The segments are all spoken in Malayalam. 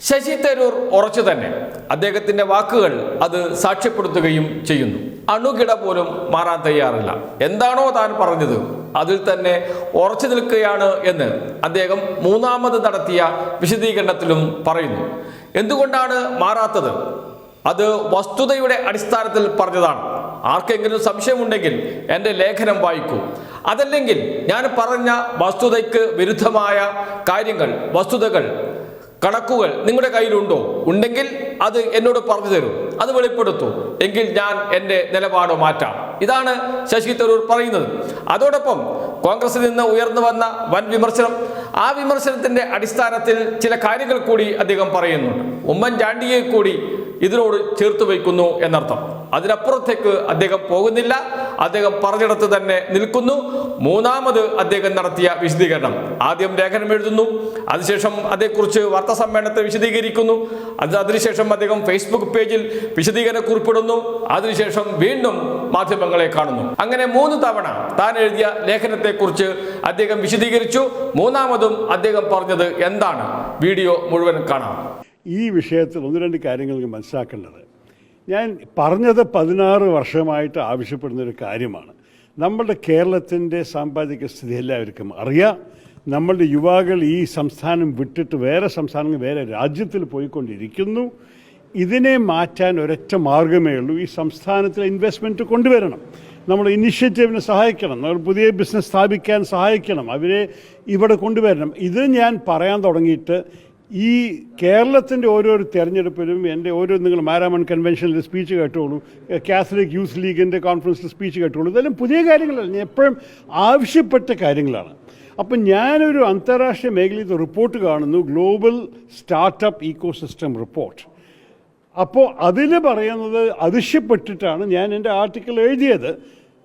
ശശി തരൂർ ഉറച്ചു തന്നെ. അദ്ദേഹത്തിന്റെ വാക്കുകൾ അത് സാക്ഷ്യപ്പെടുത്തുകയും ചെയ്യുന്നു. അണുകിട പോലും മാറാൻ തയ്യാറില്ല. എന്താണോ താൻ പറഞ്ഞത് അതിൽ തന്നെ ഉറച്ചു നിൽക്കുകയാണ് എന്ന് അദ്ദേഹം മൂന്നാമത് നടത്തിയ വിശദീകരണത്തിലും പറയുന്നു. എന്തുകൊണ്ടാണ് മാറാത്തത്? അത് വസ്തുതയുടെ അടിസ്ഥാനത്തിൽ പറഞ്ഞതാണ്. ആർക്കെങ്കിലും സംശയമുണ്ടെങ്കിൽ എന്റെ ലേഖനം വായിക്കൂ. അതല്ലെങ്കിൽ ഞാൻ പറഞ്ഞ വസ്തുതയ്ക്ക് വിരുദ്ധമായ കാര്യങ്ങൾ വസ്തുതകൾ കണക്കുകൾ നിങ്ങളുടെ കയ്യിലുണ്ടോ? ഉണ്ടെങ്കിൽ അത് എന്നോട് പറഞ്ഞു തരൂ. അത് വെളിപ്പെടുത്തൂ. എങ്കിൽ ഞാൻ എന്റെ നിലപാട് മാറ്റാം. ഇതാണ് ശശി തരൂർ പറയുന്നത്. അതോടൊപ്പം കോൺഗ്രസിൽ നിന്ന് ഉയർന്നു വന്ന വൻ വിമർശനം. ആ വിമർശനത്തിന്റെ അടിസ്ഥാനത്തിൽ ചില കാര്യങ്ങൾ കൂടി അദ്ദേഹം പറയുന്നുണ്ട്. ഉമ്മൻചാണ്ടിയെ കൂടി ഇതിനോട് ചേർത്ത് വയ്ക്കുന്നു എന്നർത്ഥം. അതിനപ്പുറത്തേക്ക് അദ്ദേഹം പോകുന്നില്ല. അദ്ദേഹം പറഞ്ഞിടത്ത് തന്നെ നിൽക്കുന്നു. മൂന്നാമത് അദ്ദേഹം നടത്തിയ വിശദീകരണം. ആദ്യം ലേഖനം എഴുതുന്നു. അതിനുശേഷം അതേക്കുറിച്ച് വാർത്താ സമ്മേളനത്തെ വിശദീകരിക്കുന്നു. അത് അതിനുശേഷം അദ്ദേഹം ഫേസ്ബുക്ക് പേജിൽ വിശദീകരണം കുറിപ്പിടുന്നു അതിനുശേഷം വീണ്ടും മാധ്യമങ്ങളെ കാണുന്നു. അങ്ങനെ മൂന്ന് തവണ താൻ എഴുതിയ ലേഖനത്തെക്കുറിച്ച് അദ്ദേഹം വിശദീകരിച്ചു. മൂന്നാമതും അദ്ദേഹം പറഞ്ഞത് എന്താണ്? വീഡിയോ മുഴുവൻ കാണാം. ഈ വിഷയത്തിൽ ഒന്ന് രണ്ട് കാര്യങ്ങൾ മനസ്സിലാക്കേണ്ടത്. ഞാൻ പറഞ്ഞത് പതിനാറ് വർഷമായിട്ട് ആവശ്യപ്പെടുന്ന ഒരു കാര്യമാണ്. നമ്മളുടെ കേരളത്തിന്റെ സാമ്പത്തിക സ്ഥിതി എല്ലാവർക്കും അറിയാം. നമ്മളുടെ യുവാക്കൾ ഈ സംസ്ഥാനം വിട്ടിട്ട് വേറെ സംസ്ഥാനങ്ങൾ വേറെ രാജ്യത്തിൽ പോയിക്കൊണ്ടിരിക്കുന്നു. ഇതിനെ മാറ്റാൻ ഒരൊറ്റ മാർഗമേ ഉള്ളൂ. ഈ സംസ്ഥാനത്തിൽ ഇൻവെസ്റ്റ്മെന്റ് കൊണ്ടുവരണം. നമ്മൾ ഇനിഷ്യേറ്റീവിനെ സഹായിക്കണം. നമ്മൾ പുതിയ ബിസിനസ് സ്ഥാപിക്കാൻ സഹായിക്കണം. അവരെ ഇവിടെ കൊണ്ടുവരണം. ഇത് ഞാൻ പറയാൻ തുടങ്ങിയിട്ട് ഈ കേരളത്തിന്റെ ഓരോരോ തെരഞ്ഞെടുപ്പിലും എന്റെ ഓരോ നിങ്ങൾ മാരാമൺ കൺവെൻഷനിൽ സ്പീച്ച് കേട്ടോളൂ കാത്തലിക് യൂത്ത് ലീഗിന്റെ കോൺഫറൻസിൽ സ്പീച്ച് കേട്ടോളൂ. ഇതെല്ലാം പുതിയ കാര്യങ്ങളല്ല ഞാൻ എപ്പോഴും ആവശ്യപ്പെട്ട കാര്യങ്ങളാണ്. അപ്പം ഞാനൊരു അന്താരാഷ്ട്ര മേഖലയിൽ റിപ്പോർട്ട് കാണുന്നു ഗ്ലോബൽ സ്റ്റാർട്ടപ്പ് ഈക്കോസിസ്റ്റം റിപ്പോർട്ട് അപ്പോൾ അതിൽ പറയുന്നത് അതിശയപ്പെട്ടിട്ടാണ് ഞാൻ എന്റെ ആർട്ടിക്കിൾ എഴുതിയത്.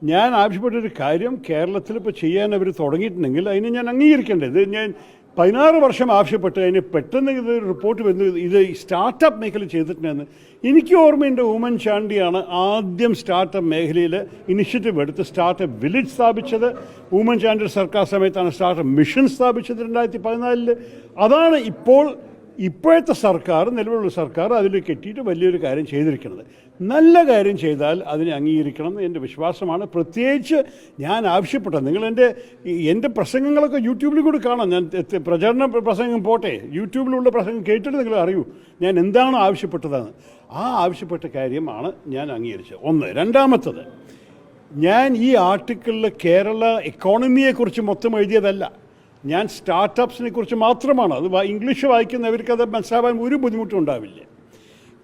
ഞാൻ ആവശ്യപ്പെട്ടൊരു കാര്യം കേരളത്തിൽ ഇപ്പോൾ ചെയ്യാൻ അവർ തുടങ്ങിയിട്ടുണ്ടെങ്കിൽ അതിനെ ഞാൻ അംഗീകരിക്കേണ്ടത്. ഞാൻ പതിനാറ് വർഷം ആവശ്യപ്പെട്ട് അതിന് പെട്ടെന്ന് ഇത് റിപ്പോർട്ട് വന്നു ഇത് സ്റ്റാർട്ടപ്പ് മേഖല ചെയ്തിട്ടുണ്ടെന്ന് എനിക്ക് ഓർമ്മയുണ്ട് ഉമൻ ചാണ്ടിയാണ് ആദ്യം സ്റ്റാർട്ടപ്പ് മേഖലയിൽ ഇനിഷ്യേറ്റീവ് എടുത്ത് സ്റ്റാർട്ടപ്പ് വില്ലേജ് സ്ഥാപിച്ചത്. ഉമൻ ചാണ്ടിയുടെ സർക്കാർ സമയത്താണ് സ്റ്റാർട്ടപ്പ് മിഷൻ സ്ഥാപിച്ചത് രണ്ടായിരത്തി പതിനാലിൽ അതാണ് ഇപ്പോൾ ഇപ്പോഴത്തെ സർക്കാർ നിലവിലുള്ള സർക്കാർ അതിൽ കെട്ടിയിട്ട് വലിയൊരു കാര്യം ചെയ്തിരിക്കുന്നത്. നല്ല കാര്യം ചെയ്താൽ അതിനെ അംഗീകരിക്കണം എന്ന് എന്റെ വിശ്വാസമാണ്. പ്രത്യേകിച്ച് ഞാൻ ആവശ്യപ്പെട്ടത് നിങ്ങൾ എന്റെ എന്റെ പ്രസംഗങ്ങളൊക്കെ യൂട്യൂബിൽ കൂടി കാണാം. ഞാൻ പ്രചരണ പ്രസംഗം പോട്ടെ യൂട്യൂബിലുള്ള പ്രസംഗം കേട്ടിട്ട് നിങ്ങൾ അറിയൂ ഞാൻ എന്താണ് ആവശ്യപ്പെട്ടതെന്ന് ആ ആവശ്യപ്പെട്ട കാര്യമാണ് ഞാൻ അംഗീകരിച്ചത്. ഒന്ന്. രണ്ടാമത്തത് ഞാൻ ഈ ആർട്ടിക്കിളിൽ കേരള എക്കോണമിയെക്കുറിച്ച് മൊത്തം എഴുതിയതല്ല. ഞാൻ സ്റ്റാർട്ടപ്സിനെ കുറിച്ച് മാത്രമാണ്. അത് ഇംഗ്ലീഷ് വായിക്കുന്നവർക്ക് അത് മനസ്സിലാവാൻ ഒരു ബുദ്ധിമുട്ടും ഉണ്ടാവില്ല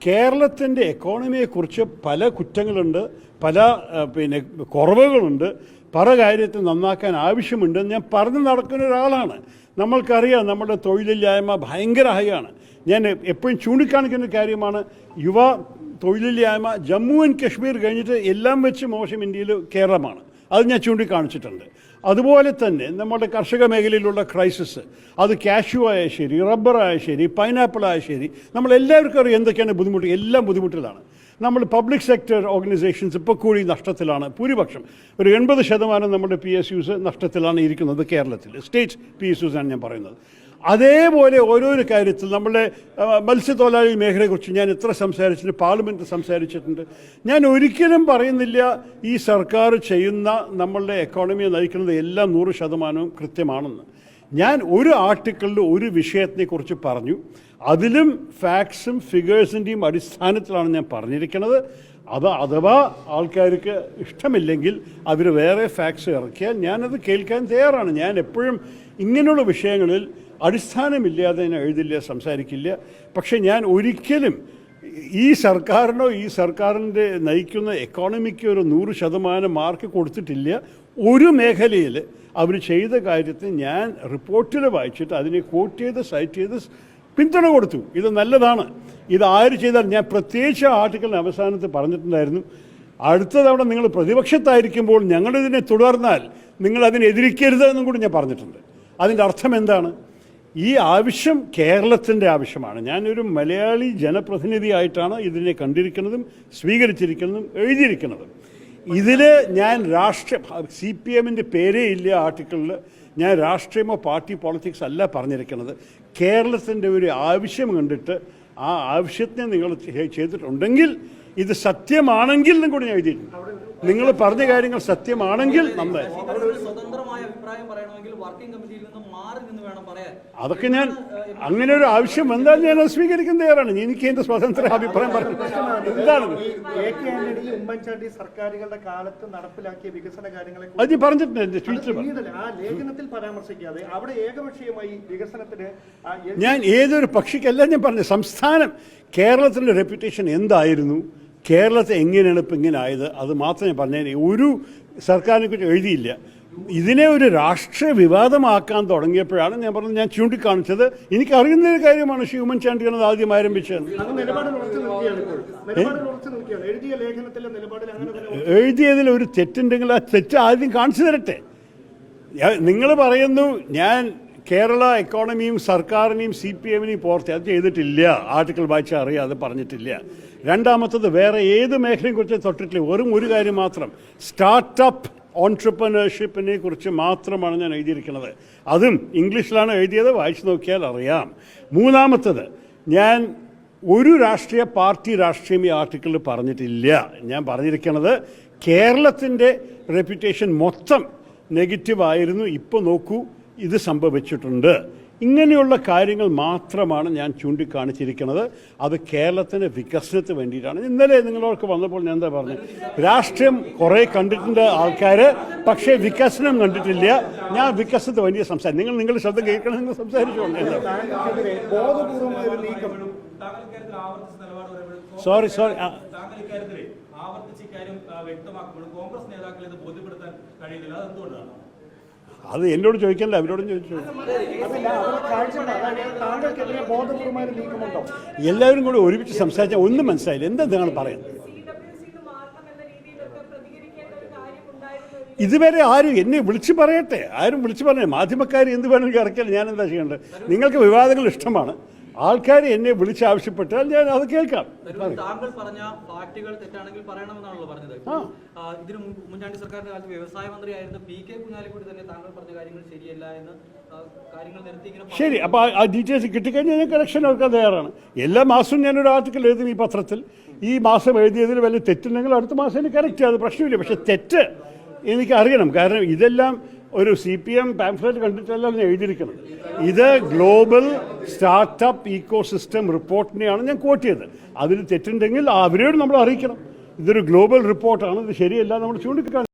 കേരളത്തിന്റെ എക്കോണമിയെക്കുറിച്ച് പല കുറ്റങ്ങളുണ്ട് പല പിന്നെ കുറവുകളുണ്ട്. പല കാര്യത്തിൽ നന്നാക്കാൻ ആവശ്യമുണ്ടെന്ന് ഞാൻ പറഞ്ഞു നടക്കുന്ന ഒരാളാണ്. നമ്മൾക്കറിയാം നമ്മുടെ തൊഴിലില്ലായ്മ ഭയങ്കര ഹൈയാണ്. ഞാൻ എപ്പോഴും ചൂണ്ടിക്കാണിക്കുന്ന കാര്യമാണ് യുവ തൊഴിലില്ലായ്മ ജമ്മു ആൻഡ് കശ്മീർ കഴിഞ്ഞിട്ട് എല്ലാം വെച്ച് മോശം ഇന്ത്യയിൽ കേരളമാണ്. അത് ഞാൻ ചൂണ്ടിക്കാണിച്ചിട്ടുണ്ട്. അതുപോലെ തന്നെ നമ്മുടെ കർഷക മേഖലയിലുള്ള ക്രൈസിസ് അത് കാഷ്യൂ ആയ ശരി റബ്ബറായ ശരി പൈനാപ്പിൾ ആയ ശരി നമ്മൾ എല്ലാവർക്കും അറിയാം എന്തൊക്കെയാണ് ബുദ്ധിമുട്ട്. എല്ലാം ബുദ്ധിമുട്ടിലാണ്. നമ്മൾ പബ്ലിക് സെക്ടർ ഓർഗനൈസേഷൻസ് ഇപ്പോൾ കൂടി നഷ്ടത്തിലാണ് ഭൂരിപക്ഷം. ഒരു എൺപത് ശതമാനം നമ്മുടെ പി എസ് യുസ് നഷ്ടത്തിലാണ് ഇരിക്കുന്നത് കേരളത്തിൽ. സ്റ്റേറ്റ് പി എസ് ആണ് ഞാൻ പറയുന്നത്. അതേപോലെ ഓരോരോ കാര്യത്തിൽ നമ്മുടെ മത്സ്യത്തൊഴിലാളി മേഖലയെക്കുറിച്ച് ഞാൻ എത്ര സംസാരിച്ചിട്ടുണ്ട് പാർലമെന്റ് സംസാരിച്ചിട്ടുണ്ട്. ഞാൻ ഒരിക്കലും പറയുന്നില്ല ഈ സർക്കാർ ചെയ്യുന്ന നമ്മളുടെ എക്കോണമിയെ നയിക്കുന്നത് എല്ലാം നൂറ് ശതമാനവും കൃത്യമാണെന്ന്. ഞാൻ ഒരു ആർട്ടിക്കിളിൽ ഒരു വിഷയത്തിനെക്കുറിച്ച് പറഞ്ഞു. അതിലും ഫാക്ട്സും ഫിഗേഴ്സിന്റെയും അടിസ്ഥാനത്തിലാണ് ഞാൻ പറഞ്ഞിരിക്കുന്നത്. അത് അഥവാ ആൾക്കാർക്ക് ഇഷ്ടമില്ലെങ്കിൽ അവർ വേറെ ഫാക്ട്സ് ഇറക്കിയാൽ ഞാനത് കേൾക്കാൻ തയ്യാറാണ്. ഞാൻ എപ്പോഴും ഇങ്ങനെയുള്ള വിഷയങ്ങളിൽ അടിസ്ഥാനമില്ലാതെ ഞാൻ എഴുതില്ല സംസാരിക്കില്ല. പക്ഷേ ഞാൻ ഒരിക്കലും ഈ സർക്കാരിനോ ഈ സർക്കാരിന്റെ നയിക്കുന്ന എക്കോണമിക്ക് ഒരു നൂറ് ശതമാനം മാർക്ക് കൊടുത്തിട്ടില്ല. ഒരു മേഖലയിൽ അവർ ചെയ്ത കാര്യത്തിന് ഞാൻ റിപ്പോർട്ടിൽ വായിച്ചിട്ട് അതിനെ കോട്ട് ചെയ്ത് സൈറ്റ് ചെയ്ത് പിന്തുണ കൊടുത്തു. ഇത് നല്ലതാണ്. ഇത് ആര് ചെയ്താൽ ഞാൻ പ്രത്യേകിച്ച് ആർട്ടിക്കലിന്റെ അവസാനത്ത് പറഞ്ഞിട്ടുണ്ടായിരുന്നു. അടുത്ത തവണ നിങ്ങൾ പ്രതിപക്ഷത്തായിരിക്കുമ്പോൾ ഞങ്ങളിതിനെ തുടർന്നാൽ നിങ്ങൾ അതിനെ എന്നും കൂടി ഞാൻ പറഞ്ഞിട്ടുണ്ട്. അതിന്റെ അർത്ഥം എന്താണ്? ഈ ആവശ്യം കേരളത്തിന്റെ ആവശ്യമാണ്. ഞാനൊരു മലയാളി ജനപ്രതിനിധിയായിട്ടാണ് ഇതിനെ കണ്ടിരിക്കുന്നതും സ്വീകരിച്ചിരിക്കുന്നതും എഴുതിയിരിക്കുന്നതും. ഇതിൽ ഞാൻ രാഷ്ട്രീയ സി പി എമ്മിന്റെ പേരേ ഇല്ല ആർട്ടിക്കിളിൽ ഞാൻ രാഷ്ട്രീയമോ പാർട്ടി പോളിറ്റിക്സ് അല്ല പറഞ്ഞിരിക്കുന്നത്. കേരളത്തിന്റെ ഒരു ആവശ്യം കണ്ടിട്ട് ആ ആവശ്യത്തിനെ നിങ്ങൾ ചെയ്തിട്ടുണ്ടെങ്കിൽ ഇത് സത്യമാണെങ്കിൽ എന്നും കൂടി ഞാൻ എഴുതിയിട്ടുണ്ട്. നിങ്ങൾ പറഞ്ഞ കാര്യങ്ങൾ സത്യമാണെങ്കിൽ നന്നായി അഭിപ്രായം പറയണമെങ്കിൽ വർക്കിംഗ് കമ്മിറ്റിയിൽ നിന്ന് മാറി നിന്ന് വേണം പറയാൻ. അതൊക്കെ ഞാൻ അങ്ങനെ ഒരു ആവശ്യം വന്നാൽ ഞാൻ സ്വീകരിക്കുന്ന തയ്യാറാണ്. എനിക്ക് എന്റെ സ്വതന്ത്ര അഭിപ്രായം പറഞ്ഞു എന്താണത് ഈ എ കെ ആന്റണി ഉമ്മൻചാണ്ടി സർക്കാരുകളുടെ കാലത്ത് നടപ്പിലാക്കിയ വികസന കാര്യങ്ങളെ അത് ഞാൻ പറഞ്ഞിട്ടുണ്ട് അത് ട്വീറ്റിൽ ആ ലേഖനത്തിൽ പരാമർശിക്കാതെ അവിടെ ഏകപക്ഷീയമായി വികസനത്തിന് ഞാൻ ഏതൊരു പക്ഷിക്കല്ല ഞാൻ പറഞ്ഞു സംസ്ഥാനം കേരളത്തിന്റെ റെപ്യൂട്ടേഷൻ എന്തായിരുന്നു? കേരളത്തെ എങ്ങനെയാണ് ഇപ്പം ഇങ്ങനെ ആയത്? അത് മാത്രമേ പറഞ്ഞു ഒരു സർക്കാരിനെ കുറിച്ച് എഴുതിയില്ല. ഇതിനെ ഒരു രാഷ്ട്രീയ വിവാദമാക്കാൻ തുടങ്ങിയപ്പോഴാണ് ഞാൻ പറഞ്ഞത് ഞാൻ ചൂണ്ടിക്കാണിച്ചത്. എനിക്കറിയുന്ന ഒരു കാര്യമാണ് ഹ്യൂമൻ ചാണ്ടി അത് ആദ്യം ആരംഭിച്ചത് എഴുതിയതിൽ ഒരു തെറ്റുണ്ടെങ്കിൽ ആ തെറ്റ് ആദ്യം കാണിച്ചു തരട്ടെ. നിങ്ങൾ പറയുന്നു ഞാൻ കേരള എക്കോണമിയും സർക്കാരിനെയും സി പി എമ്മിനെയും പോർത്തി അത് ചെയ്തിട്ടില്ല. ആർട്ടിക്കിൾ വായിച്ച അറിയാതെ പറഞ്ഞിട്ടില്ല. രണ്ടാമത്തത് വേറെ ഏത് മേഖലയെ കുറിച്ച് തൊട്ടിട്ടില്ല. വെറും ഒരു കാര്യം മാത്രം. സ്റ്റാർട്ടപ്പ് ഓൺട്രപ്രനർഷിപ്പിനെ കുറിച്ച് മാത്രമാണ് ഞാൻ എഴുതിയിരിക്കുന്നത്. അതും ഇംഗ്ലീഷിലാണ് എഴുതിയത് വായിച്ചു നോക്കിയാൽ അറിയാം. മൂന്നാമത്തത് ഞാൻ ഒരു രാഷ്ട്രീയ പാർട്ടി രാഷ്ട്രീയം ഈ ആർട്ടിക്കിളിൽ പറഞ്ഞിട്ടില്ല. ഞാൻ പറഞ്ഞിരിക്കുന്നത് കേരളത്തിന്റെ റെപ്യൂട്ടേഷൻ മൊത്തം നെഗറ്റീവായിരുന്നു ഇപ്പോൾ നോക്കൂ ഇത് സംഭവിച്ചിട്ടുണ്ട്. ഇങ്ങനെയുള്ള കാര്യങ്ങൾ മാത്രമാണ് ഞാൻ ചൂണ്ടിക്കാണിച്ചിരിക്കുന്നത്. അത് കേരളത്തിന്റെ വികസനത്തിന് വേണ്ടിയിട്ടാണ്. ഇന്നലെ നിങ്ങളോർക്ക് വന്നപ്പോൾ ഞാൻ എന്താ പറഞ്ഞത് രാഷ്ട്രീയം കുറേ കണ്ടിട്ടുണ്ട് ആൾക്കാർ പക്ഷേ വികസനം കണ്ടിട്ടില്ല. ഞാൻ വികസനത്തിന് വേണ്ടി സംസാരിക്കും നിങ്ങൾ നിങ്ങളുടെ ശബ്ദം കേൾക്കണം നിങ്ങൾ സംസാരിച്ചുകൊണ്ട് സോറി സോറി ആവർത്തിച്ച് ഇക്കാര്യം വ്യക്തമാക്കുമ്പോൾ കോൺഗ്രസ് നേതാക്കളെ ഇത് ബോധ്യപ്പെടുത്താൻ കഴിയുന്നില്ല. അത് എന്തുകൊണ്ടാണ് അത് എന്നോട് ചോദിക്കല്ല അവരോടും ചോദിച്ചു. എല്ലാവരും കൂടി ഒരുമിച്ച് സംസാരിച്ചാൽ ഒന്നും മനസ്സിലായില്ല. എന്താ നിങ്ങൾ പറയുന്നത്? ഇതുവരെ ആരും എന്നെ വിളിച്ചു പറയട്ടെ? ആരും വിളിച്ചു പറഞ്ഞേ മാധ്യമക്കാർ എന്ത് വേണമെങ്കിൽ ഇറക്കിയാൽ ഞാൻ എന്താ ചെയ്യേണ്ടത്? നിങ്ങൾക്ക് വിവാദങ്ങൾ ഇഷ്ടമാണ്. ആൾക്കാർ എന്നെ വിളിച്ചാവശ്യപ്പെട്ടാൽ ഞാൻ അത് കേൾക്കാം. താങ്കൾ പറഞ്ഞ ഫാക്ടുകൾ തെറ്റാണെങ്കിൽ പറയണമെന്നാണല്ലോ പറഞ്ഞത്. ഇതിന് ഉമ്മൻചാണ്ടി സർക്കാരിന്റെ കാലത്ത് വ്യവസായ മന്ത്രിയായിരുന്ന പി കെ കുഞ്ഞാലിക്കുട്ടി തന്നെ താങ്കൾ പറഞ്ഞ കാര്യങ്ങൾ ശരിയല്ല എന്ന്. ശരി അപ്പോൾ ആ ഡീറ്റെയിൽസ് കിട്ടിക്കഴിഞ്ഞാൽ ഞാൻ കറക്ഷൻ എടുക്കാൻ തയ്യാറാണ്. എല്ലാ മാസവും ഞാനൊരു ആർട്ടിക്കൽ എഴുതും ഈ പത്രത്തിൽ. ഈ മാസം എഴുതിയതിൽ വലിയ തെറ്റുണ്ടെങ്കിൽ അടുത്ത മാസം എനിക്ക് കറക്റ്റ് അത് പ്രശ്നമില്ല. പക്ഷേ തെറ്റ് എനിക്ക് അറിയണം കാരണം ഇതെല്ലാം ഒരു സി പി എം പാംഫ്ലറ്റ് കണ്ടിട്ടല്ല എഴുതിയിരിക്കുന്നത്? ഇത് ഗ്ലോബൽ സ്റ്റാർട്ടപ്പ് ഈക്കോ സിസ്റ്റം റിപ്പോർട്ടിനെയാണ് ഞാൻ കോട്ട് ചെയ്തത്. അതിൽ തെറ്റുണ്ടെങ്കിൽ അവരോട് നമ്മൾ അറിയിക്കണം. ഇതൊരു ഗ്ലോബൽ റിപ്പോർട്ടാണ് ഇത് ശരിയല്ല നമ്മൾ ചൂണ്ടിക്കാണി